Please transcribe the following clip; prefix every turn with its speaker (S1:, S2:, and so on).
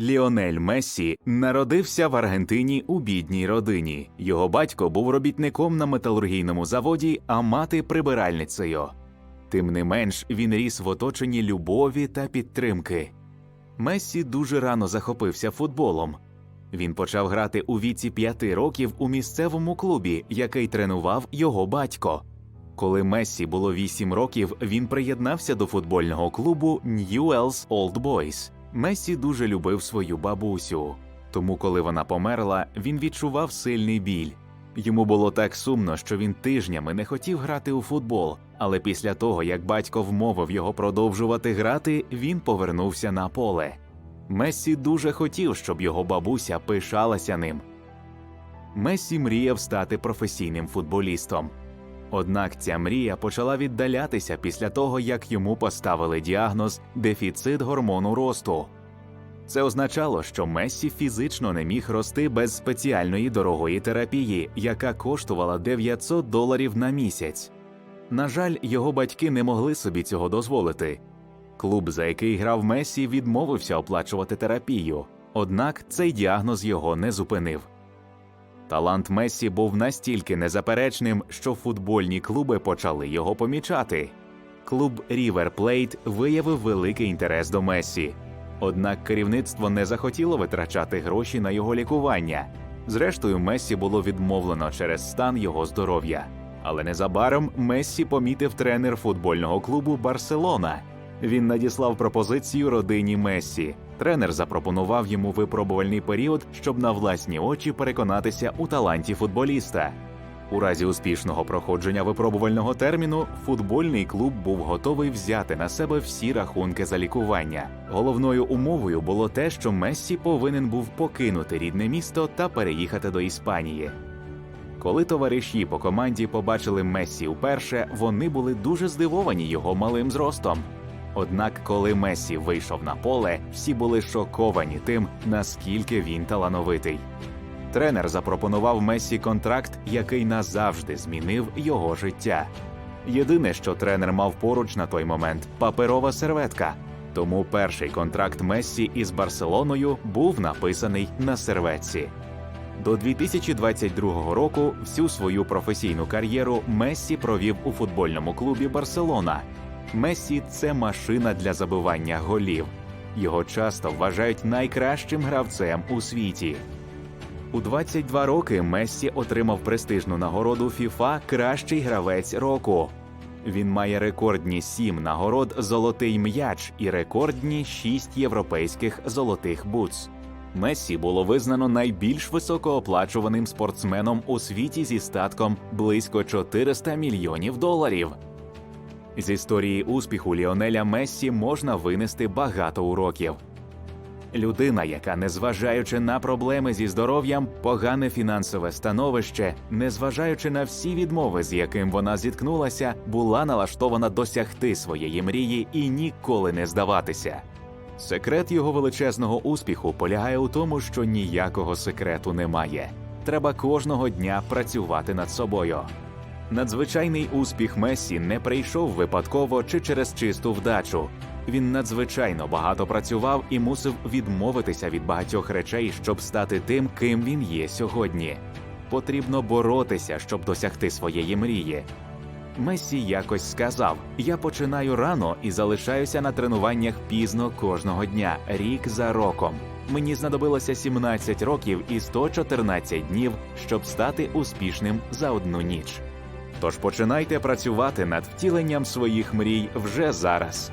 S1: Ліонель Мессі народився в Аргентині у бідній родині. Його батько був робітником на металургійному заводі, а мати прибиральницею. Тим не менш, він ріс в оточенні любові та підтримки. Мессі дуже рано захопився футболом. Він почав грати у віці п'яти років у місцевому клубі, який тренував його батько. Коли Мессі було вісім років, він приєднався до футбольного клубу Newell's Old Boys. Мессі дуже любив свою бабусю. Тому, коли вона померла, він відчував сильний біль. Йому було так сумно, що він тижнями не хотів грати у футбол, але після того, як батько вмовив його продовжувати грати, він повернувся на поле. Мессі дуже хотів, щоб його бабуся пишалася ним. Мессі мріяв стати професійним футболістом. Однак ця мрія почала віддалятися після того, як йому поставили діагноз дефіцит гормону росту. Це означало, що Мессі фізично не міг рости без спеціальної дорогої терапії, яка коштувала 900 доларів на місяць. На жаль, його батьки не могли собі цього дозволити. Клуб, за який грав Мессі, відмовився оплачувати терапію, однак цей діагноз його не зупинив. Талант Мессі був настільки незаперечним, що футбольні клуби почали його помічати. Клуб River Plate виявив великий інтерес до Мессі. Однак керівництво не захотіло витрачати гроші на його лікування. Зрештою, Мессі було відмовлено через стан його здоров'я. Але незабаром Мессі помітив тренер футбольного клубу Барселона. Він надіслав пропозицію родині Мессі. Тренер запропонував йому випробувальний період, щоб на власні очі переконатися у таланті футболіста. У разі успішного проходження випробувального терміну футбольний клуб був готовий взяти на себе всі рахунки за лікування. Головною умовою було те, що Мессі повинен був покинути рідне місто та переїхати до Іспанії. Коли товариші по команді побачили Мессі вперше, вони були дуже здивовані його малим зростом. Однак, коли Мессі вийшов на поле, всі були шоковані тим, наскільки він талановитий. Тренер запропонував Мессі контракт, який назавжди змінив його життя. Єдине, що тренер мав поруч на той момент паперова серветка. Тому перший контракт Мессі із Барселоною був написаний на серветці. До 2022 року всю свою професійну кар'єру Мессі провів у футбольному клубі Барселона. Мессі це машина для забивання голів. Його часто вважають найкращим гравцем у світі. У 22 роки Мессі отримав престижну нагороду FIFA Кращий гравець року. Він має рекордні сім нагород Золотий м'яч і рекордні шість європейських золотих бутс. Мессі було визнано найбільш високооплачуваним спортсменом у світі зі статком близько 400 мільйонів доларів. З історії успіху Ліонеля Мессі можна винести багато уроків. Людина, яка, незважаючи на проблеми зі здоров'ям, погане фінансове становище, незважаючи на всі відмови, з яким вона зіткнулася, була налаштована досягти своєї мрії і ніколи не здаватися. Секрет його величезного успіху полягає у тому, що ніякого секрету немає. Треба кожного дня працювати над собою. Надзвичайний успіх Мессі не прийшов випадково чи через чисту вдачу. Він надзвичайно багато працював і мусив відмовитися від багатьох речей, щоб стати тим, ким він є сьогодні. Потрібно боротися, щоб досягти своєї мрії. Мессі якось сказав: Я починаю рано і залишаюся на тренуваннях пізно кожного дня, рік за роком. Мені знадобилося 17 років і 114 днів, щоб стати успішним за одну ніч. Тож починайте працювати над втіленням своїх мрій вже зараз.